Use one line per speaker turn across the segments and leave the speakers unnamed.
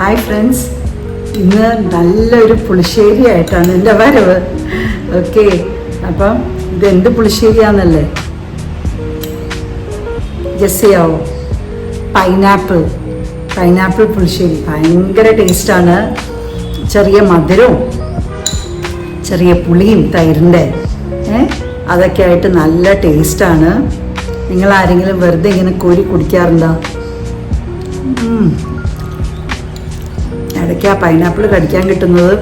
Hi friends ഇന്ന് നല്ലൊരു പുളിശ്ശേരി ആയിട്ടാണ് എന്റെ വരവ്. ഓക്കെ അപ്പം ഇതെന്ത് പുളിശ്ശേരിയാന്നല്ലേ? ജസ്സിയാവോ പൈനാപ്പിൾ പൈനാപ്പിൾ പുളിശ്ശേരി. ഭയങ്കര ടേസ്റ്റാണ് ചെറിയ മധുരവും ചെറിയ പുളിയും തൈരിന്റെ അതൊക്കെ ആയിട്ട് നല്ല ടേസ്റ്റാണ് നിങ്ങൾ ആരെങ്കിലും വെറുതെ ഇങ്ങനെ കോരി കുടിക്കാറുണ്ടോ. ഇടയ്ക്ക് ആ പൈനാപ്പിൾ കടിക്കാൻ കിട്ടുന്നത്.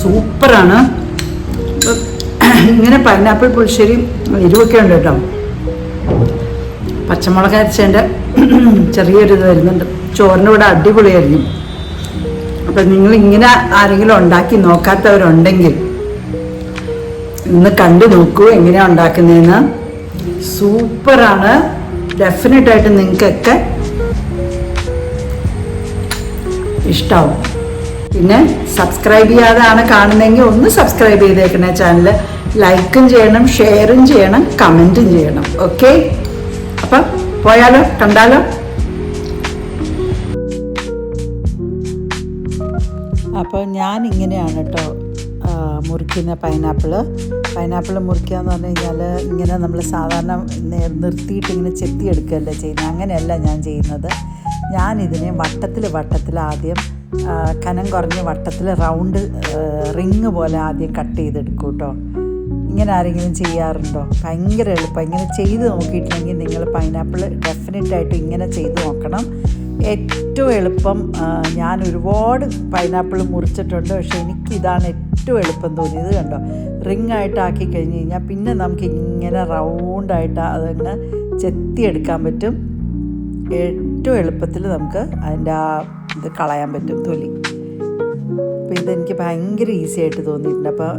സൂപ്പറാണ്. ഇങ്ങനെ പൈനാപ്പിൾ പുളിശ്ശേരി എരിവൊക്കെ ഉണ്ട് കേട്ടോ. പച്ചമുളക് അരച്ചതിന്റെ ചെറിയൊരു ഇത് വരുന്നുണ്ട്. ചോറിന്റെ കൂടെ അടിപൊളിയായിരിക്കും അപ്പം നിങ്ങൾ ഇങ്ങനെ ആരെങ്കിലും ഉണ്ടാക്കി നോക്കാത്തവരുണ്ടെങ്കിൽ ഇന്ന് കണ്ടു നോക്കൂ എങ്ങനെയാണ് ഉണ്ടാക്കുന്നതെന്ന്. സൂപ്പറാണ്. ഡെഫിനറ്റായിട്ട് നിങ്ങൾക്കൊക്കെ ഇഷ്ടാവും. പിന്നെ സബ്സ്ക്രൈബ് ചെയ്യാതാണ് കാണുന്നതെങ്കിൽ ഒന്ന് സബ്സ്ക്രൈബ് ചെയ്തേക്കണേ ചാനൽ ലൈക്കും ചെയ്യണം ഷെയറും ചെയ്യണം കമന്റും ചെയ്യണം. ഓക്കെ അപ്പം പോയാലോ? കണ്ടാലോ? അപ്പോൾ ഞാൻ ഇങ്ങനെയാണ് കേട്ടോ മുറിക്കുന്ന പൈനാപ്പിൾ പൈനാപ്പിൾ മുറിക്കുക എന്ന് പറഞ്ഞു കഴിഞ്ഞാൽ ഇങ്ങനെ നമ്മൾ സാധാരണ നേർ നിർത്തിയിട്ട് ഇങ്ങനെ ചെത്തിയെടുക്കുകയല്ലേ ചെയ്യുന്നത് അങ്ങനെയല്ല ഞാൻ ചെയ്യുന്നത്. ഞാൻ ഇതിനെ വട്ടത്തിൽ വട്ടത്തിൽ ആദ്യം കനം കുറഞ്ഞ വട്ടത്തിൽ റൗണ്ട് റിങ് പോലെ ആദ്യം കട്ട് ചെയ്തെടുക്കും കേട്ടോ ഇങ്ങനെ ആരെങ്കിലും ചെയ്യാറുണ്ടോ? ഭയങ്കര എളുപ്പം. ഇങ്ങനെ ചെയ്ത് നോക്കിയിട്ടില്ലെങ്കിൽ നിങ്ങൾ പൈനാപ്പിൾ ഡെഫിനറ്റായിട്ടും ഇങ്ങനെ ചെയ്ത് നോക്കണം. ഏറ്റവും എളുപ്പം ഞാൻ ഒരുപാട് പൈനാപ്പിൾ മുറിച്ചിട്ടുണ്ട്. പക്ഷേ എനിക്ക് ഇതാണ് ഏറ്റവും എളുപ്പം തോന്നിയത് കണ്ടോ? റിംഗ് ആയിട്ടാക്കി കഴിഞ്ഞ് കഴിഞ്ഞാൽ പിന്നെ നമുക്ക് ഇങ്ങനെ റൗണ്ടായിട്ട് അതങ്ങ് ചെത്തിയെടുക്കാൻ പറ്റും. ഏറ്റവും എളുപ്പത്തിൽ നമുക്ക് അതിന്റെ ആ ഇത് കളയാൻ പറ്റും തൊലി. അപ്പോൾ ഇതെനിക്ക് ഭയങ്കര ഈസി ആയിട്ട് തോന്നിയിട്ടുണ്ട്. അപ്പോൾ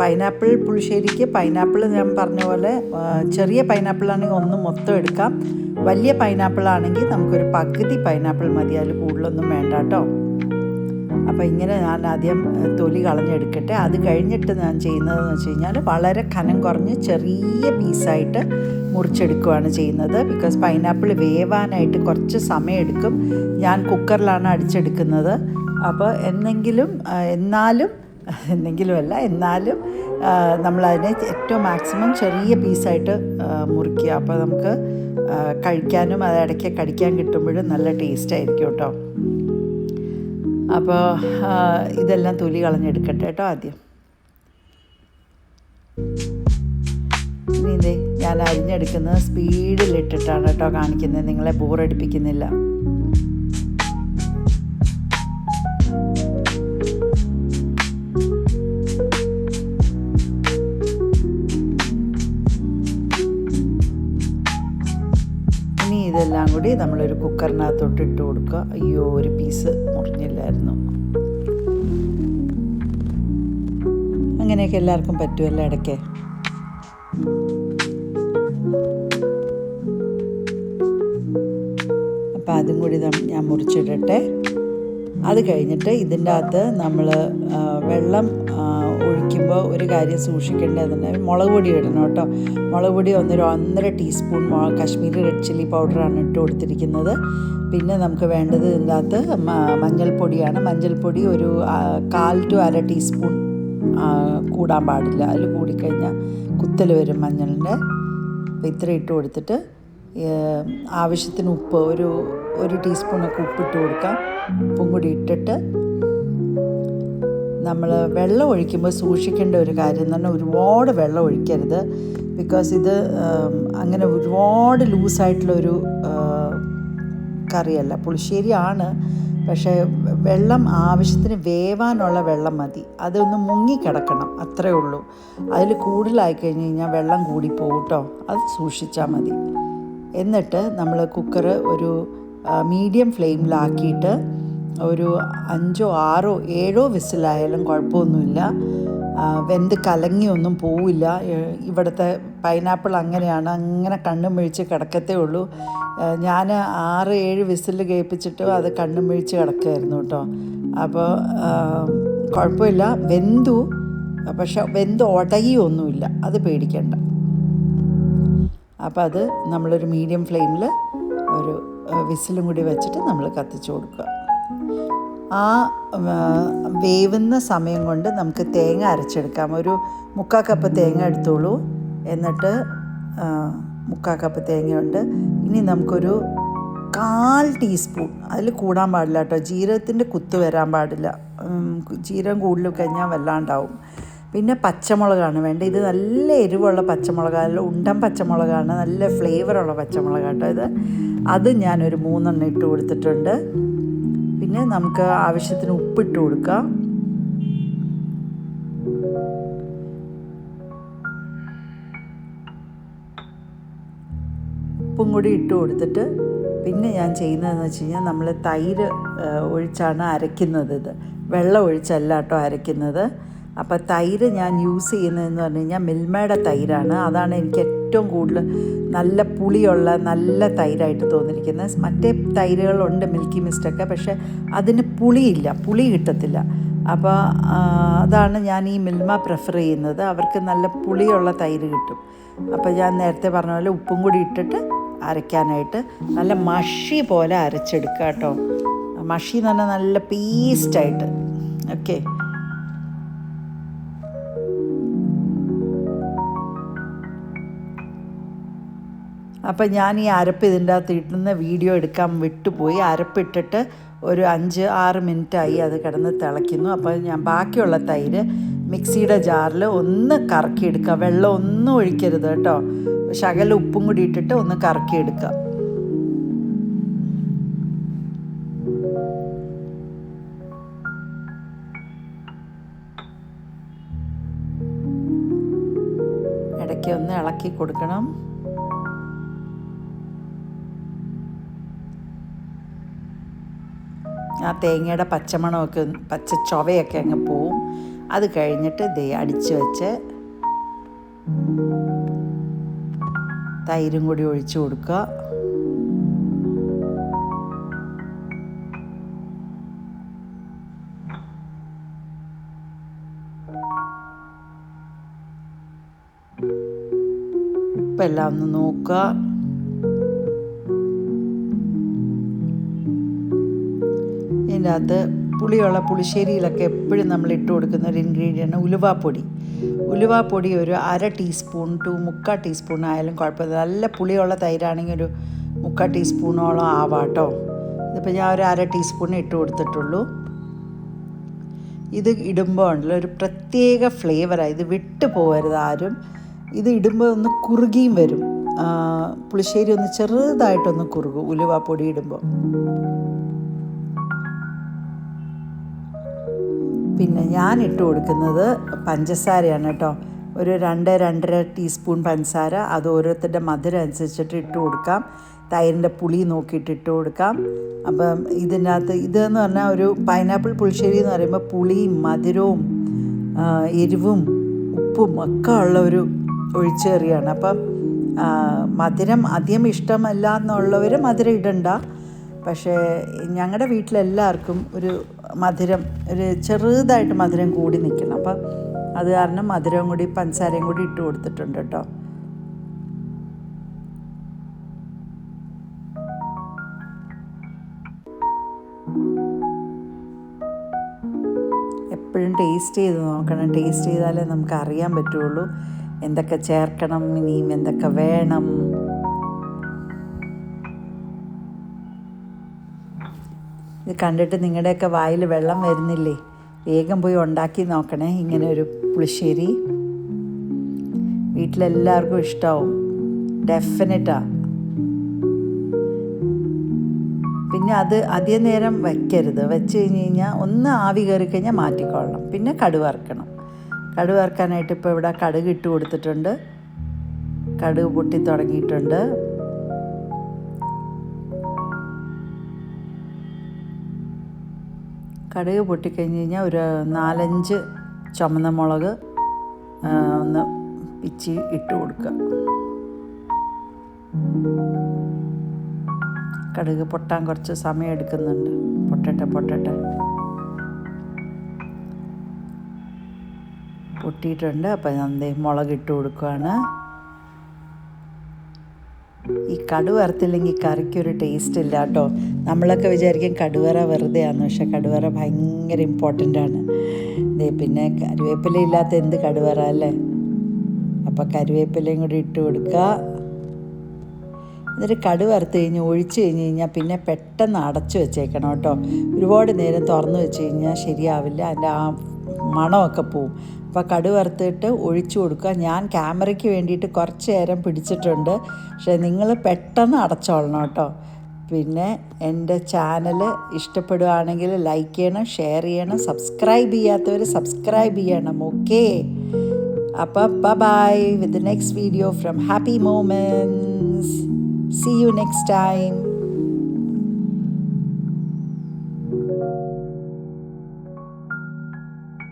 പൈനാപ്പിൾ പുളിശ്ശേരിക്ക് പൈനാപ്പിൾ ഞാൻ പറഞ്ഞ പോലെ ചെറിയ പൈനാപ്പിൾ ആണെങ്കിൽ ഒന്ന് മൊത്തം എടുക്കാം. വലിയ പൈനാപ്പിൾ ആണെങ്കിൽ നമുക്കൊരു പകുതി പൈനാപ്പിൾ മതി. അതിൽ കൂടുതലൊന്നും വേണ്ട കേട്ടോ. അപ്പോൾ ഇങ്ങനെ ഞാൻ ആദ്യം തൊലി കളഞ്ഞെടുക്കട്ടെ. അത് കഴിഞ്ഞിട്ട് ഞാൻ ചെയ്യുന്നതെന്ന് വെച്ച് കഴിഞ്ഞാൽ വളരെ കനം കുറഞ്ഞ് ചെറിയ പീസായിട്ട് മുറിച്ചെടുക്കുകയാണ് ചെയ്യുന്നത്. ബിക്കോസ് പൈനാപ്പിൾ വേവാനായിട്ട് കുറച്ച് സമയമെടുക്കും. ഞാൻ കുക്കറിലാണ് അടിച്ചെടുക്കുന്നത്. അപ്പോൾ എന്നെങ്കിലും എന്നാലും എന്തെങ്കിലുമല്ല എന്നാലും നമ്മളതിനെ ഏറ്റവും മാക്സിമം ചെറിയ പീസായിട്ട് മുറിക്കുക. അപ്പോൾ നമുക്ക് കഴിക്കാനും അത് ഇടയ്ക്ക് കടിക്കാൻ കിട്ടുമ്പോഴും നല്ല ടേസ്റ്റ് ആയിരിക്കും കേട്ടോ. അപ്പോൾ ഇതെല്ലാം തൊലി കളഞ്ഞെടുക്കട്ടെ കേട്ടോ ആദ്യം. ഇനി ഞാൻ അരിഞ്ഞെടുക്കുന്നത് സ്പീഡിലിട്ടിട്ടാണ് കേട്ടോ കാണിക്കുന്നത്. നിങ്ങളെ ബോറടിപ്പിക്കുന്നില്ല. ഇനി ഇതെല്ലാം കൂടി നമ്മളൊരു കുക്കറിനകത്തോട്ട് ഇട്ട് കൊടുക്കുക. അയ്യോ ഒരു പീസ് മുറിഞ്ഞില്ലായിരുന്നു അങ്ങനെയൊക്കെ എല്ലാവർക്കും പറ്റുമല്ലോ ഇടയ്ക്ക്? അപ്പോൾ അതും കൂടി ഞാൻ മുറിച്ചിടട്ടെ. അത് കഴിഞ്ഞിട്ട് ഇതിന്റെ അകത്ത് നമ്മൾ വെള്ളം ആ, ഒഴിക്കുമ്പോൾ ഒരു കാര്യം സൂക്ഷിക്കേണ്ടതുണ്ട്. മുളക് പൊടി ഇടണം കേട്ടോ. മുളക് പൊടി ഒന്നൊരു ഒന്നര ടീസ്പൂൺ കാശ്മീരി റെഡ് ചില്ലി പൗഡറാണ് ഇട്ട് കൊടുത്തിരിക്കുന്നത്. പിന്നെ നമുക്ക് വേണ്ടത് ഇതിനകത്ത് മഞ്ഞൾപ്പൊടിയാണ്. മഞ്ഞൾപ്പൊടി ഒരു കാൽ ടു അര ടീസ്പൂൺ കൂടാൻ പാടില്ല. അതിൽ കൂടിക്കഴിഞ്ഞാൽ കുത്തൽ വരും മഞ്ഞളിന്റെ. ഇത്ര ഇട്ട് കൊടുത്തിട്ട് ആവശ്യത്തിന് ഉപ്പ് ഒരു ഒരു ടീസ്പൂണൊക്കെ ഉപ്പിട്ട് കൊടുക്കാം. ഉപ്പും കൂടി ഇട്ടിട്ട് നമ്മൾ വെള്ളം ഒഴിക്കുമ്പോൾ സൂക്ഷിക്കേണ്ട ഒരു കാര്യം എന്ന് പറഞ്ഞാൽ ഒരുപാട് വെള്ളം ഒഴിക്കരുത്. ബിക്കോസ് ഇത് അങ്ങനെ ഒരുപാട് ലൂസായിട്ടുള്ളൊരു കറിയല്ല. പുളിശ്ശേരിയാണ് പക്ഷേ വെള്ളം ആവശ്യത്തിന് വേവാനുള്ള വെള്ളം മതി. അതൊന്ന് മുങ്ങിക്കിടക്കണം അത്രേ ഉള്ളൂ. അതിൽ കൂടുതലായി കഴിഞ്ഞ് കഴിഞ്ഞാൽ വെള്ളം കൂടിപ്പോകും കേട്ടോ അത് സൂക്ഷിച്ചാൽ മതി. എന്നിട്ട് നമ്മൾ കുക്കർ ഒരു മീഡിയം ഫ്ലെയിമിലാക്കിയിട്ട് ഒരു അഞ്ചോ ആറോ ഏഴോ വിസിലായാലും കുഴപ്പമൊന്നുമില്ല. വെന്ത് കലങ്ങിയൊന്നും പോവില്ല. ഇവിടുത്തെ പൈനാപ്പിൾ അങ്ങനെയാണ്. അങ്ങനെ കണ്ണും മിഴിച്ച് കിടക്കത്തേ ഉള്ളൂ. ഞാൻ ആറ് ഏഴ് വിസിൽ കേൾപ്പിച്ചിട്ട് അത് കണ്ണും മിഴിച്ച് കിടക്കുമായിരുന്നു കേട്ടോ. അപ്പോൾ കുഴപ്പമില്ല. വെന്തു. പക്ഷെ വെന്ത് ഒടകിയൊന്നുമില്ല അത് പേടിക്കണ്ട. അപ്പോൾ അത് നമ്മളൊരു മീഡിയം ഫ്ലെയിമിൽ ഒരു വിസിലും കൂടി വെച്ചിട്ട് നമ്മൾ കത്തിച്ചു കൊടുക്കുക. ആ വേവുന്ന സമയം കൊണ്ട് നമുക്ക് തേങ്ങ അരച്ചെടുക്കാം. ഒരു മുക്കാൽ കപ്പ് തേങ്ങ എടുത്തോളൂ. എന്നിട്ട് മുക്കാൽ കപ്പ് തേങ്ങയുണ്ട്. ഇനി നമുക്കൊരു കാൽ ടീസ്പൂൺ അതിൽ കൂടാൻ പാടില്ല കേട്ടോ. ജീരകത്തിന്റെ കുത്ത് വരാൻ പാടില്ല. ജീരകം കൂടുതൽ കഴിഞ്ഞാൽ വല്ലാണ്ടാവും. പിന്നെ പച്ചമുളകാണ് വേണ്ടത്. ഇത് നല്ല എരിവുള്ള പച്ചമുളക്. നല്ല ഉണ്ടൻ പച്ചമുളകാണ്. നല്ല ഫ്ലേവറുള്ള പച്ചമുളകാണ് കേട്ടോ ഇത്. അത് ഞാനൊരു മൂന്നെണ്ണം ഇട്ട് കൊടുത്തിട്ടുണ്ട്. പിന്നെ നമുക്ക് ആവശ്യത്തിന് ഉപ്പിട്ട് കൊടുക്കാം. ഉപ്പും കൂടി ഇട്ട് കൊടുത്തിട്ട് പിന്നെ ഞാൻ ചെയ്യുന്നതെന്ന് വെച്ച് കഴിഞ്ഞാൽ നമ്മൾ തൈര് ഒഴിച്ചാണ് അരയ്ക്കുന്നത് ഇത്. വെള്ളം ഒഴിച്ചല്ല കേട്ടോ അരയ്ക്കുന്നത്. അപ്പോൾ തൈര് ഞാൻ യൂസ് ചെയ്യുന്നതെന്ന് പറഞ്ഞു കഴിഞ്ഞാൽ മിൽമയുടെ തൈരാണ്. അതാണ് എനിക്ക് ഏറ്റവും കൂടുതൽ നല്ല പുളിയുള്ള നല്ല തൈരായിട്ട് തോന്നിയിരിക്കുന്നത്. മറ്റേ തൈരുകളുണ്ട് മിൽക്കി മിസ്റ്റൊക്കെ പക്ഷേ അതിന് പുളിയില്ല പുളി കിട്ടത്തില്ല. അപ്പോൾ അതാണ് ഞാൻ ഈ മിൽമ പ്രിഫർ ചെയ്യുന്നത്. അവർക്ക് നല്ല പുളിയുള്ള തൈര് കിട്ടും. അപ്പോൾ ഞാൻ നേരത്തെ പറഞ്ഞ പോലെ ഉപ്പും കൂടി ഇട്ടിട്ട് അരയ്ക്കാനായിട്ട് നല്ല മഷി പോലെ അരച്ചെടുക്കുക കേട്ടോ. മഷി എന്ന് പറഞ്ഞാൽ നല്ല പേസ്റ്റായിട്ട് ഓക്കെ അപ്പം ഞാൻ ഈ അരപ്പ് ഇതിന്റെ അകത്ത് ഇടുന്ന വീഡിയോ എടുക്കാൻ വിട്ടുപോയി. അരപ്പിട്ടിട്ട് ഒരു അഞ്ച് ആറ് മിനിറ്റായി അത് കിടന്ന് തിളയ്ക്കുന്നു. അപ്പോൾ ഞാൻ ബാക്കിയുള്ള തൈര് മിക്സിയുടെ ജാറിൽ ഒന്ന് കറക്കിയെടുക്കുക. വെള്ളം ഒന്നും ഒഴിക്കരുത് കേട്ടോ. ശകല ഉപ്പും കൂടി ഇട്ടിട്ട് ഒന്ന് കറക്കിയെടുക്കുക. ഇടയ്ക്ക് ഒന്ന് ഇളക്കി കൊടുക്കണം. ആ തേങ്ങയുടെ പച്ചമണമൊക്കെ പച്ച ചൊവയൊക്കെ അങ്ങ് പോവും. അത് കഴിഞ്ഞിട്ട് ദേ അടിച്ച് വെച്ച് തൈരും കൂടി ഒഴിച്ചു കൊടുക്കുക. ഉപ്പെല്ലാം ഒന്ന് നോക്കുക. ഇതിന്റെ അകത്ത് പുളിയുള്ള പുളിശ്ശേരിയിലൊക്കെ എപ്പോഴും നമ്മൾ ഇട്ട് കൊടുക്കുന്ന ഒരു ഇൻഗ്രീഡിയന്റ് ഉലുവാപ്പൊടി. ഉലുവാപ്പൊടി ഒരു അര ടീസ്പൂൺ ടു മുക്കാൽ ടീസ്പൂൺ ആയാലും കുഴപ്പമില്ല. നല്ല പുളിയുള്ള തൈരാണെങ്കിൽ ഒരു മുക്കാൽ ടീസ്പൂണോളം ആവാട്ടോ. ഇതിപ്പോൾ ഞാൻ ഒരു അര ടീസ്പൂൺ ഇട്ട് കൊടുത്തിട്ടുള്ളൂ. ഇത് ഇടുമ്പോൾ ഉണ്ടല്ലോ ഒരു പ്രത്യേക ഫ്ലേവറാണ് ഇത് വിട്ടു പോകരുത് ആരും. ഇത് ഇടുമ്പോൾ ഒന്ന് കുറുകിയും വരും. പുളിശ്ശേരി ഒന്ന് ചെറുതായിട്ടൊന്ന് കുറുകും ഉലുവാപ്പൊടി ഇടുമ്പോൾ പിന്നെ ഞാൻ ഇട്ട് കൊടുക്കുന്നത് പഞ്ചസാരയാണ് കേട്ടോ. ഒരു രണ്ട് രണ്ടര ടീസ്പൂൺ പഞ്ചസാര. അത് ഓരോരുത്തരുടെ മധുരം അനുസരിച്ചിട്ട് ഇട്ട് കൊടുക്കാം. തൈരിന്റെ പുളി നോക്കിയിട്ട് ഇട്ട് കൊടുക്കാം. അപ്പം ഇതിനകത്ത് ഇതെന്ന് പറഞ്ഞാൽ ഒരു പൈനാപ്പിൾ പുളിശ്ശേരി എന്ന് പറയുമ്പോൾ പുളിയും മധുരവും എരിവും ഉപ്പും ഒക്കെ ഉള്ള ഒരു ഒഴിച്ചേറിയാണ്. അപ്പം മധുരം അധികം ഇഷ്ടമല്ല എന്നുള്ളവർ മധുരം ഇടണ്ട. പക്ഷേ ഞങ്ങളുടെ വീട്ടിലെല്ലാവർക്കും ഒരു മധുരം ഒരു ചെറുതായിട്ട് മധുരം കൂടി നിൽക്കണം. അപ്പം അത് കാരണം മധുരവും കൂടി പഞ്ചസാരയും കൂടി ഇട്ട് കൊടുത്തിട്ടുണ്ട് കേട്ടോ. എപ്പോഴും ടേസ്റ്റ് ചെയ്ത് നോക്കണം. ടേസ്റ്റ് ചെയ്താലേ നമുക്ക് അറിയാൻ പറ്റുള്ളൂ. എന്തൊക്കെ ചേർക്കണം ഇനിയും എന്തൊക്കെ വേണം. ഇത് കണ്ടിട്ട് നിങ്ങളുടെയൊക്കെ വായിൽ വെള്ളം വരുന്നില്ലേ? വേഗം പോയി ഉണ്ടാക്കി നോക്കണേ ഇങ്ങനെ ഒരു പുളിശ്ശേരി. വീട്ടിലെല്ലാവർക്കും ഇഷ്ടമാവും ഡെഫിനറ്റാ പിന്നെ അത് അധികം നേരം വയ്ക്കരുത് വെച്ച് കഴിഞ്ഞ് കഴിഞ്ഞാൽ ഒന്ന് ആവി കയറി കഴിഞ്ഞാൽ മാറ്റിക്കൊള്ളണം. പിന്നെ കടുക് വറുക്കണം. കടുക് വറുക്കാനായിട്ട് ഇപ്പോൾ ഇവിടെ കടുക് ഇട്ട് കൊടുത്തിട്ടുണ്ട്. കടുക് പൊട്ടി തുടങ്ങിയിട്ടുണ്ട്. കടുക് പൊട്ടിക്കഴിഞ്ഞ് കഴിഞ്ഞാൽ ഒരു നാലഞ്ച് ചുമന്ന മുളക് ഒന്ന് പിച്ചി ഇട്ട് കൊടുക്കുക. കടുക് പൊട്ടാൻ കുറച്ച് സമയം എടുക്കുന്നുണ്ട്. പൊട്ടട്ടെ പൊട്ടട്ടെ. പൊട്ടിയിട്ടുണ്ട്. അപ്പം ദേ മുളക് ഇട്ട് കൊടുക്കുകയാണ് ഈ കടു വറുത്തില്ലെങ്കിൽ കറിക്കൊരു ടേസ്റ്റ് ഇല്ല കേട്ടോ. നമ്മളൊക്കെ വിചാരിക്കും കടുവറ വെറുതെയാണ് പക്ഷെ കടുവറ ഭയങ്കര ഇമ്പോർട്ടന്റ് ആണ്. പിന്നെ കരുവേപ്പില ഇല്ലാത്ത എന്ത് കടുവറ അല്ലേ? അപ്പോൾ കരുവേപ്പിലയും കൂടി ഇട്ട് കൊടുക്കുക എന്നിട്ട് കടുവറുത്ത് കഴിഞ്ഞ് ഒഴിച്ച് കഴിഞ്ഞ് കഴിഞ്ഞാൽ പിന്നെ പെട്ടെന്ന് അടച്ചു വെച്ചേക്കണം കേട്ടോ. ഒരുപാട് നേരം തുറന്ന് വെച്ച് കഴിഞ്ഞാൽ ശരിയാവില്ല അതിന്റെ ആ മണമൊക്കെ പോവും. അപ്പോൾ കടുവറുത്തിട്ട് ഒഴിച്ചു കൊടുക്കുക ഞാൻ ക്യാമറയ്ക്ക് വേണ്ടിയിട്ട് കുറച്ച് നേരം പിടിച്ചിട്ടുണ്ട് പക്ഷേ നിങ്ങൾ പെട്ടെന്ന് അടച്ചോളണം കേട്ടോ. പിന്നെ എന്റെ ചാനൽ ഇഷ്ടപ്പെടുകയാണെങ്കിൽ ലൈക്ക് ചെയ്യണം ഷെയർ ചെയ്യണം സബ്സ്ക്രൈബ് ചെയ്യാത്തവർ സബ്സ്ക്രൈബ് ചെയ്യണം ഓക്കേ? അപ്പം bye with next video from happy moments. See you next time.